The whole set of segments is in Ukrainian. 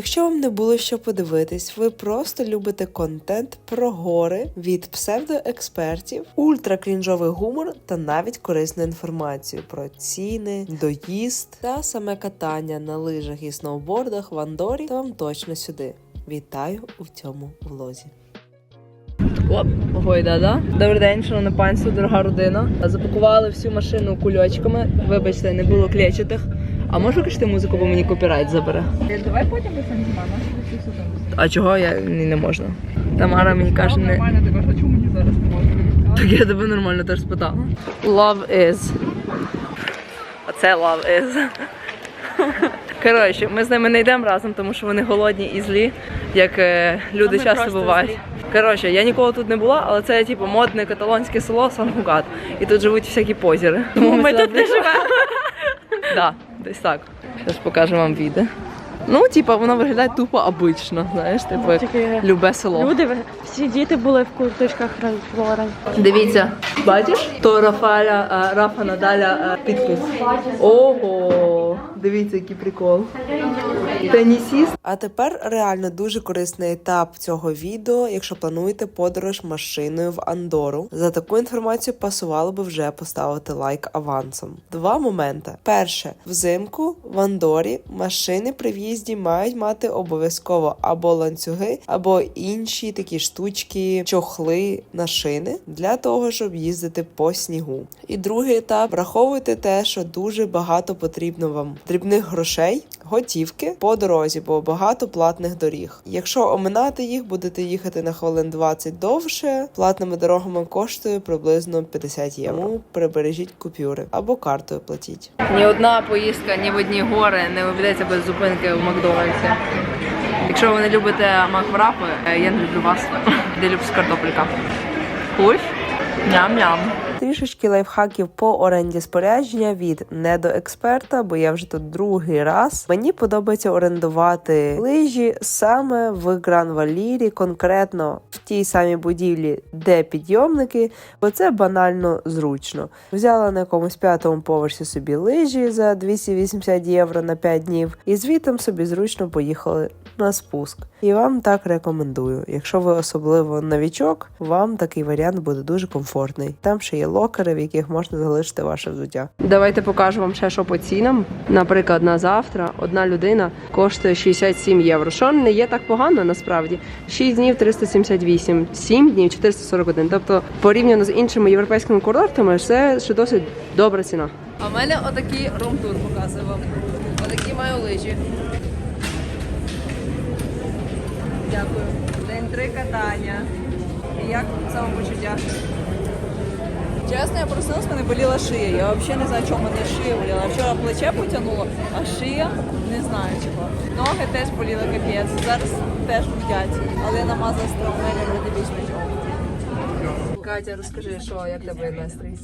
Якщо вам не було що подивитись, ви просто любите контент про гори від псевдоекспертів, ультракрінжовий гумор та навіть корисну інформацію про ціни, доїзд та саме катання на лижах і сноубордах в Андорі, то вам точно сюди. Вітаю у цьому влозі. Оп, гойда, да? Добрий день, шановне панство, дорога родина. Запакували всю машину кульочками. Вибачте, не було клетчатих. А можу кричати музику, бо мені копірайт забере. Давай потім знімаємо, всі сюди. А чого я ні, не можна? Тамара мені каже, не Нормально, ти кажеш, а чому мені зараз не можна? так я тебе нормально теж спитала. Love is. Оце love is. Коротше, ми з ними не йдемо разом, тому що вони голодні і злі, як е, люди ми часто бувають. Коротше, я ніколи тут не була, але це типу модне каталонське село Сан-Гугат. І тут живуть всякі позіри. Тому Ми сюди тут не прийшли. Да, десь так. Зараз покажу вам відео. Ну, типа, воно виглядає тупо обично, знаєш, типу, як Тільки любе село. люди, всі діти були в курточках Ральф Дивіться, бачиш? То Рафаля, а, Рафа Надаля а, підпис. Ого, дивіться, який прикол. Тенісіст. А тепер реально дуже корисний етап цього відео, якщо плануєте подорож машиною в Андору. За таку інформацію пасувало би вже поставити лайк авансом. Два моменти: перше, взимку в Андорі машини при в'їзді мають мати обов'язково або ланцюги, або інші такі штучки, чохли на шини для того, щоб їздити по снігу. І другий етап враховуйте те, що дуже багато потрібно вам дрібних грошей, готівки по дорозі, бо багато платних доріг. Якщо оминати їх, будете їхати на хвилин 20 довше. Платними дорогами коштує приблизно 50 євро. Прибережіть купюри або картою платіть. Ні одна поїздка, ні в одні гори не обійдеться без зупинки в Макдональдсі. Якщо ви не любите макврапи, е, я не люблю вас. Де люблю картопелька. Хуш. Ням-ням. Трішечки лайфхаків по оренді спорядження від недоексперта, бо я вже тут другий раз. Мені подобається орендувати лижі саме в Гран-Валірі, конкретно в тій самій будівлі, де підйомники, бо це банально зручно. Взяла на якомусь п'ятому поверсі собі лижі за 280 євро на 5 днів, і звітом собі зручно поїхали на спуск. І вам так рекомендую. Якщо ви особливо новічок, вам такий варіант буде дуже комфортний. Там ще є локери, в яких можна залишити ваше взуття. Давайте покажу вам ще що по цінам. Наприклад, на завтра одна людина коштує 67 євро. Що не є так погано насправді. 6 днів 378, 7 днів 441. Тобто, порівняно з іншими європейськими курортами, це ще досить добра ціна. А в мене отакий рум-тур показує вам. Отакі маю лижі. Дякую. День три катання. І як самопочуття? Чесно, я проснулась, мене боліла шия. Я взагалі не знаю, чому мене шия боліла. Вчора плече потягнула, а шия не знаю чого. Ноги теж боліли капець. Зараз теж болять. Але я намазала стравнелі, вроде більш нічого. Катя, розкажи, що як тебе настрій?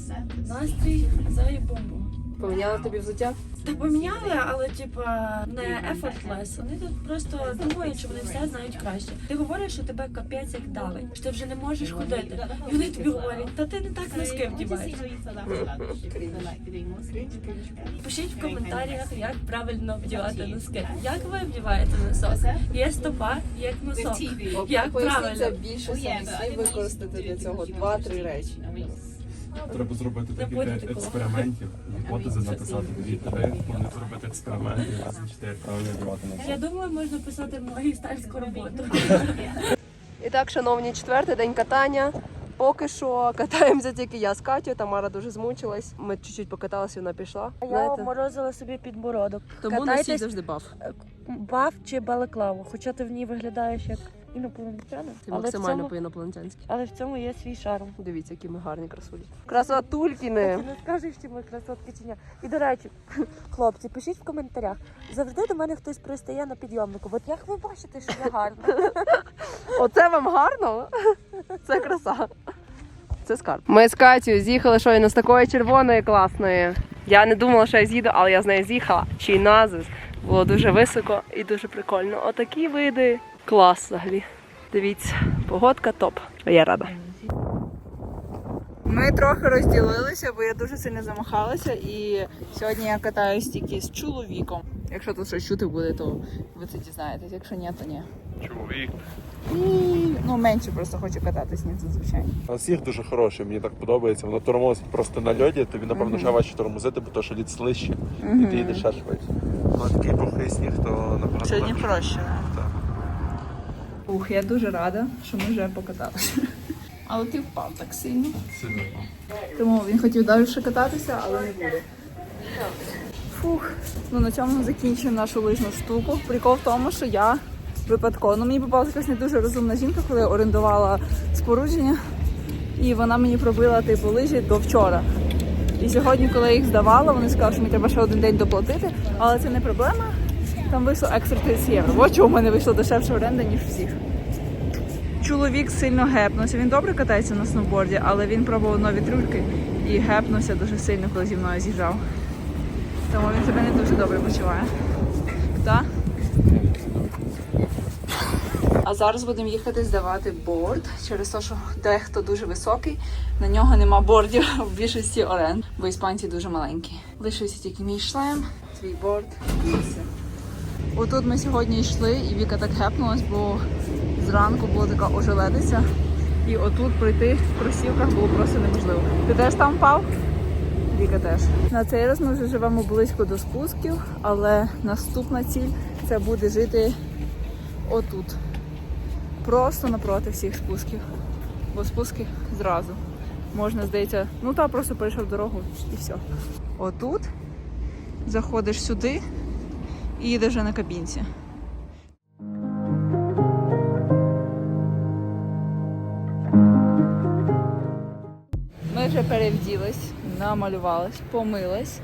Настрій за бомбу. Поміняла тобі взуття? Та поміняли, але типа не effortless. Вони тут просто думають, що вони все знають краще. Ти говориш, що тебе капець як давить, що ти вже не можеш ходити. І вони тобі говорять, та ти не так носки вдіваєш. Пишіть в коментарях, як правильно вдівати носки. Як ви вдіваєте носок? Є стопа, є носок. Як правильно? більше самі використати для цього два-три речі. Треба зробити декілька експериментів, гіпотези написати дві три, вони зробити експерименти і визначити, як правильно на Я думаю, можна писати магістерську роботу. І так, шановні, четвертий день катання. Поки що катаємося тільки я з Катю. Тамара дуже змучилась. Ми чуть-чуть покаталися, вона пішла. Я Знаєте? обморозила собі підбородок. Тому Катайтесь носіть завжди баф. баф чи балаклаву, хоча ти в ній виглядаєш як інопланетянин. Ти Але максимально цьому, по-інопланетянськи. але в цьому є свій шарм. Дивіться, які ми гарні красулі. Красотулькіни! Не скажеш, що ми красотки чи ні. І до речі, хлопці, пишіть в коментарях. Завжди до мене хтось пристає на підйомнику. От як ви бачите, що я гарна? Оце вам гарно? Це краса. Це скарб. Ми з Катю з'їхали щойно з такої червоної класної. Я не думала, що я з'їду, але я з нею з'їхала. Чи назис. Було дуже високо і дуже прикольно. Отакі види. Клас взагалі. Дивіться, погодка топ. Я рада. Ми трохи розділилися, бо я дуже сильно замахалася, і сьогодні я катаюсь тільки з чоловіком. Якщо тут щось чути буде, то ви це дізнаєтесь. Якщо ні, то ні. Чоловік. І ну менше просто хочу кататись, ніж зазвичай. У нас дуже хороший, мені так подобається. Воно тормозить просто на льоді, тобі, напевно, ще важче тормозити, бо то, що лід слище, і ти їдеш ще швидше. Ну, такий пухий сніг, то набагато Сьогодні легше. проще. Ух, я дуже рада, що ми вже покаталися. Але ти впав так сильно. Сильно. Тому він хотів далі кататися, але не буде. Фух, ну на цьому закінчуємо нашу лижну штуку. Прикол в тому, що я випадково, ну мені попалася якась не дуже розумна жінка, коли я орендувала спорудження, і вона мені пробила типу лижі до вчора. І сьогодні, коли я їх здавала, вони сказали, що мені треба ще один день доплатити, але це не проблема. Там вийшло екстра 30 євро. Ось чому в мене вийшло дешевше оренда, ніж всіх. Чоловік сильно гепнувся. Він добре катається на сноуборді, але він пробував нові трюки і гепнувся дуже сильно, коли зі мною з'їжджав. Тому він себе не дуже добре почуває. Так? А зараз будемо їхати здавати борд через те, що дехто дуже високий, на нього нема бордів в більшості орен, бо іспанці дуже маленькі. Лишився тільки мій шлем, твій борд і все. Отут ми сьогодні йшли, і Віка так гепнулась, бо зранку була така ожеледиця. І отут пройти в кросівках було просто неможливо. Ти теж там впав? Віка теж. На цей раз ми вже живемо близько до спусків, але наступна ціль це буде жити отут. Просто напроти всіх спусків. Бо спуски зразу. Можна, здається, ну та просто перейшов дорогу і все. Отут заходиш сюди і їдеш вже на кабінці. Ми вже перевділись, намалювались, помились.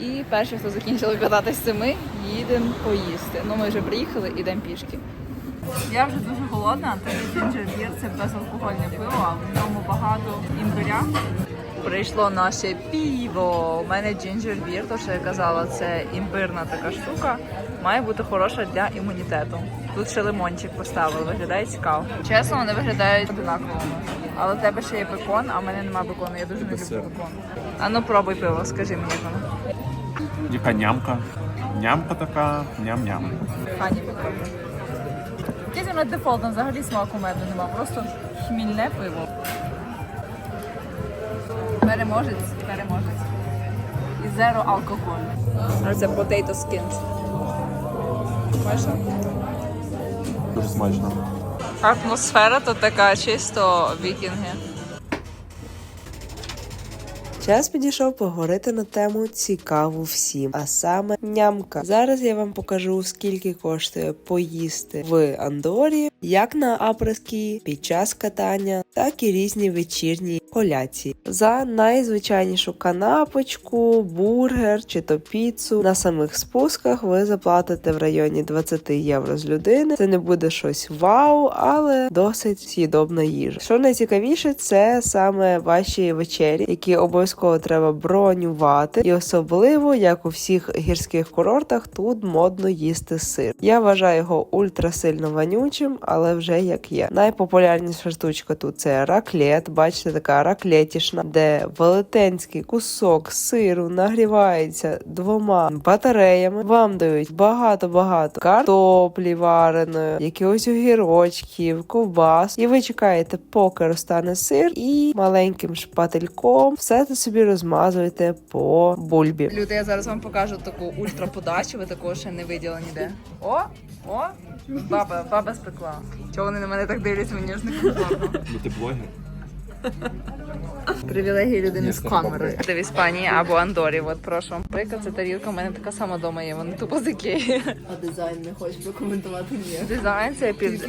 І перше, хто закінчили кататись, це ми, їдемо поїсти. Ну ми вже приїхали, ідемо пішки. Я вже дуже голодна, тоді джинджер бір це безалкогольне пиво, а в ньому багато імбиря. Прийшло наше піво. У мене джинджер бір, то що я казала, це імбирна така штука. Має бути хороша для імунітету. Тут ще лимончик поставили, виглядає цікаво. Чесно, вони виглядають одинаково. Але в тебе ще є бекон, а в мене немає бекону. Я дуже не люблю бекон. А ну пробуй пиво, скажи мені як воно. Яка нямка? Нямка така, ням-ням. Хані попробуй. Якийсь воно дефолтно, взагалі смаку меду нема, просто хмільне пиво. Переможець, переможець. І зеро алкоголь. А це potato skins. Дуже смачно. Атмосфера тут така чисто вікінги. Час підійшов поговорити на тему цікаву всім, а саме нямка. Зараз я вам покажу, скільки коштує поїсти в Андорі, як на апрески під час катання, так і різні вечірні коляції. За найзвичайнішу канапочку, бургер чи то піцу на самих спусках ви заплатите в районі 20 євро з людини. Це не буде щось вау, але досить з'їдобна їжа. Що найцікавіше, це саме ваші вечері, які обов'язково треба бронювати, і особливо, як у всіх гірських курортах, тут модно їсти сир. Я вважаю його ультрасильно вонючим, але вже як є. Найпопулярніша штучка тут це раклет. Бачите, така раклетішна, де велетенський кусок сиру нагрівається двома батареями. Вам дають багато-багато картоплі вареної, якихось огірочків, ковбас. І ви чекаєте, поки розтане сир, і маленьким шпательком все це собі розмазуєте по бульбі. Люди, я зараз вам покажу таку ультраподачу, ви такого ще не виділи ніде. О, о, баба, баба спекла. Чого вони на мене так дивляться, мені ж не комфортно. Ну ти блогер? Привілегії людини з камерою. Ти в Іспанії або Андорі, от прошу. Наприклад, ця тарілка у мене така сама дома є, вони тупо з А дизайн не хочеш прокоментувати? Ні. Дизайн це під З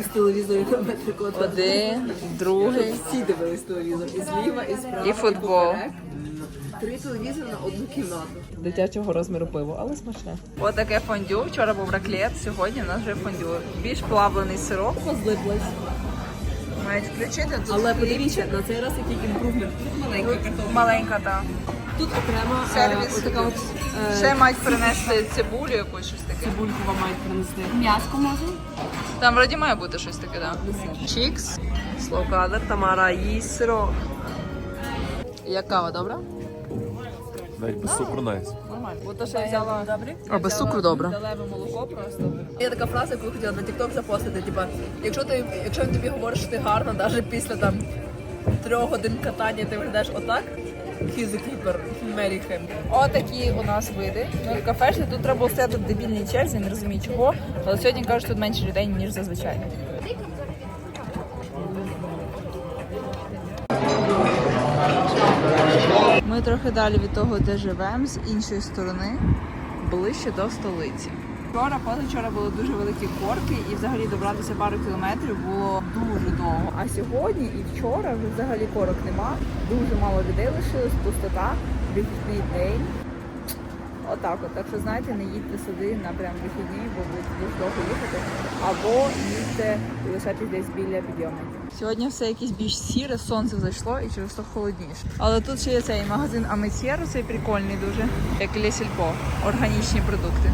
наприклад. один, другий Всі дивились телевізор. І зліва, і справа. і футбол. Три телевізори на одну кімнату. Дитячого розміру пиво, але смачне. Ось таке фондю. Вчора був раклет, сьогодні у нас вже фондю. Більш плавлений сирок. Позлиплась. Мають включити тут. Але хліб. подивіться, на цей раз який імпрувмент. Тут маленька картопля. Маленька, так. Тут окремо е, Сервіс. от е, Ще мають принести цибулю якусь щось таке. цибульку вам мають принести. М'яско може? Там вроді має бути щось таке, так. Чікс. Slow color, Тамара їсть сироп. Як кава, добра? Навіть без супер найс. Нормально. нормально. Бо то, що я взяла добре. А без цукру добре. Далеве молоко просто. Є така фраза, яку я хотіла на TikTok запостити. Типа, якщо ти, якщо він тобі говорить, що ти гарна, навіть після там трьох годин катання ти виглядаєш отак. He's a keeper, marry him. Отакі у нас види. Ну, в кафешні тут треба було стояти в дебільній черзі, не розумію чого. Але сьогодні кажуть, тут менше людей, ніж зазвичай. Ми трохи далі від того, де живемо, з іншої сторони, ближче до столиці. Вчора, позавчора були дуже великі корки, і взагалі добратися пару кілометрів було дуже довго. А сьогодні і вчора вже взагалі корок нема. Дуже мало людей лишилось, пустота, вихідний день. Отак от. Так що знаєте, не їдьте сюди на прям вихідні, бо будете дуже довго їхати. Або їдьте і лишайтесь десь біля підйомників. Сьогодні все якесь більш сіре, сонце зайшло і через то холодніше. Але тут ще є цей магазин Аметєр, цей прикольний дуже, як Лесільпо, органічні продукти.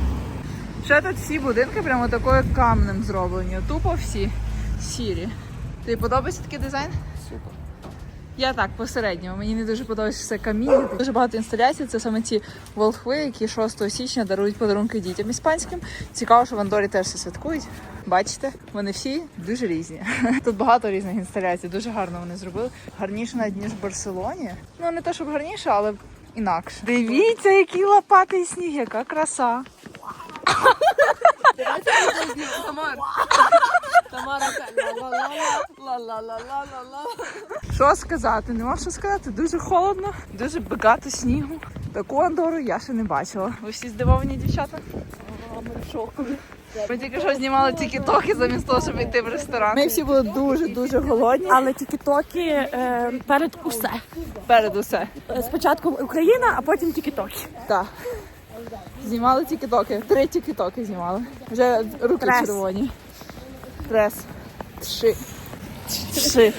Ще тут всі будинки прямо такою камнем зроблені. Тупо всі сірі. Тобі подобається такий дизайн? Супер. Я так, посередньо. Мені не дуже подобається все каміння. Дуже багато інсталяцій. Це саме ті волхви, які 6 січня дарують подарунки дітям іспанським. Цікаво, що в Андорі теж це святкують. Бачите, вони всі дуже різні. Тут багато різних інсталяцій, дуже гарно вони зробили. Гарніше навіть ніж в Барселоні. Ну не те, щоб гарніше, але інакше. Дивіться, який лопатий сніг, яка краса. Тамара. Тамара. Ла-ла-ла-ла-ла-ла. Що сказати? Нема що сказати. Дуже холодно, дуже багато снігу. Таку Андору я ще не бачила. Ви всі здивовані, дівчата? Ми в шоку. Ми тільки що знімали тільки-токи замість того, щоб йти в ресторан. Ми всі були дуже дуже голодні. Але тільки-токи е, перед усе. Перед усе. Е, Спочатку Україна, а потім тільки-токи. Так. Знімали тільки-токи. Три тільки-токи знімали. Вже руки Трес. червоні. Трес. Три. Три.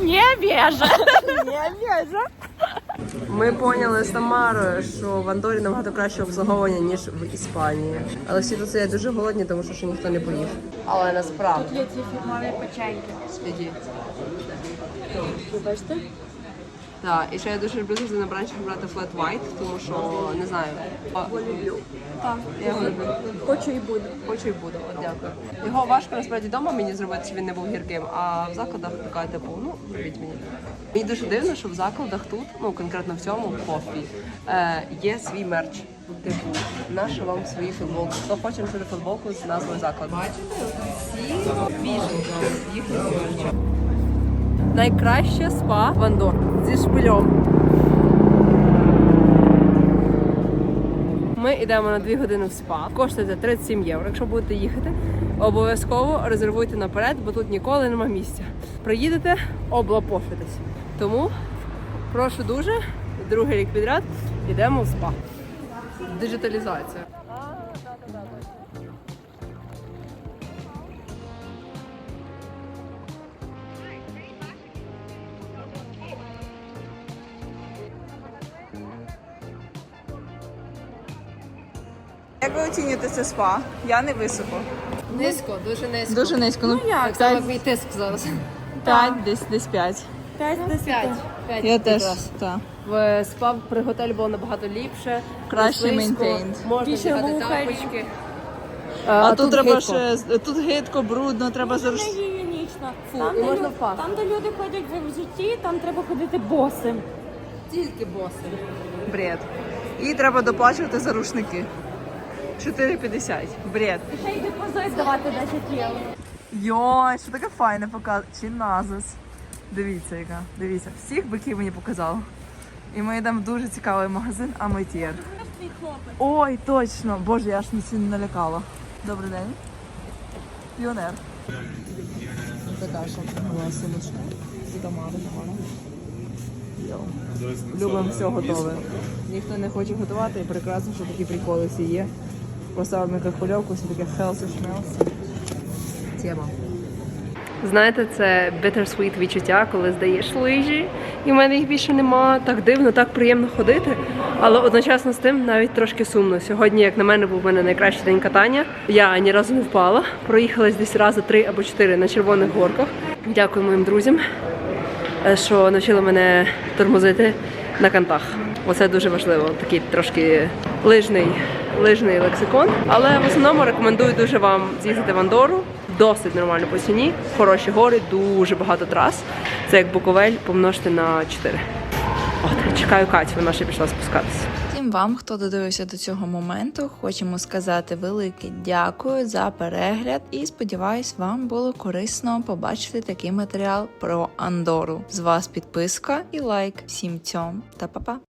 Не біже. Не в'яжа. Ми поняли з Тамарою, що в Андорі набагато краще обслуговування, ніж в Іспанії. Але всі тут сидять дуже голодні, тому що ще ніхто не поїв. Але насправді. Є ці фірмові печеньки. Ви бачите? Так, і ще я дуже люблю завжди на бранчах брати flat white, тому що не знаю. Його люблю. Так, я його люблю. Хочу і буду. Хочу і буду. От дякую. Його важко насправді вдома мені зробити, щоб він не був гірким, а в закладах така типу, ну робіть мені. Мені дуже дивно, що в закладах тут, ну конкретно в цьому в кофі, е, є свій мерч. Типу, наша вам свої футболки. Хто хоче носити футболку з назвою закладу. Бачите, всі біженки, їхні мерчі. Найкраще спа в Андор зі шпильом. Ми йдемо на 2 години в спа. Коштує 37 євро. Якщо будете їхати, обов'язково резервуйте наперед, бо тут ніколи нема місця. Приїдете, облапошитесь. Тому прошу дуже, другий рік підряд йдемо в спа. Диджиталізація. Ви оцінюєте це спа? Я не високо. Низько, дуже низько. Дуже низько. Ну, Так само, як мій тиск зараз. п'ять, десь десь п'ять. П'ять десяти. П'ять Я теж так. В спа при готелі було набагато ліпше. Краще. Можна Більше вдягати тапочки. А, тут, треба гидко. ще тут гидко, брудно, треба гігієнічно. Фу, Там, і де можна лю- впасти. Там, де люди ходять в житті, там треба ходити босим. Тільки боси. бред. І треба доплачувати за рушники. 4,50. Бред. Ще й депозит здавати 10 євро. Йой, що таке файне показує. Чи назис. Дивіться, яка. Дивіться, всіх биків мені показало. І ми йдемо в дуже цікавий магазин хлопець. Ой, точно! Боже, я аж не сильно налякала. Добрий день. Піонер. Така що була сумочка. З томатом Любимо все готове. Ніхто не хоче готувати, і прекрасно, що такі приколи всі є. Поставив мікрохвильовку, все таке healthy schmelzy. Тема. Знаєте, це bittersweet відчуття, коли здаєш лижі, і в мене їх більше нема. Так дивно, так приємно ходити. Але одночасно з тим навіть трошки сумно. Сьогодні, як на мене, був в мене найкращий день катання. Я ні разу не впала. Проїхалась десь рази три або чотири на червоних горках. Дякую моїм друзям, що навчили мене тормозити на кантах. Оце дуже важливо, такий трошки лижний, лижний лексикон. Але в основному рекомендую дуже вам з'їздити в Андору. Досить нормально по ціні, хороші гори, дуже багато трас. Це як Буковель помножити на 4. От, чекаю Катю, вона ще пішла спускатися. Всім вам, хто додивився до цього моменту, хочемо сказати велике дякую за перегляд і сподіваюсь, вам було корисно побачити такий матеріал про Андору. З вас підписка і лайк. Всім цьом та па-па!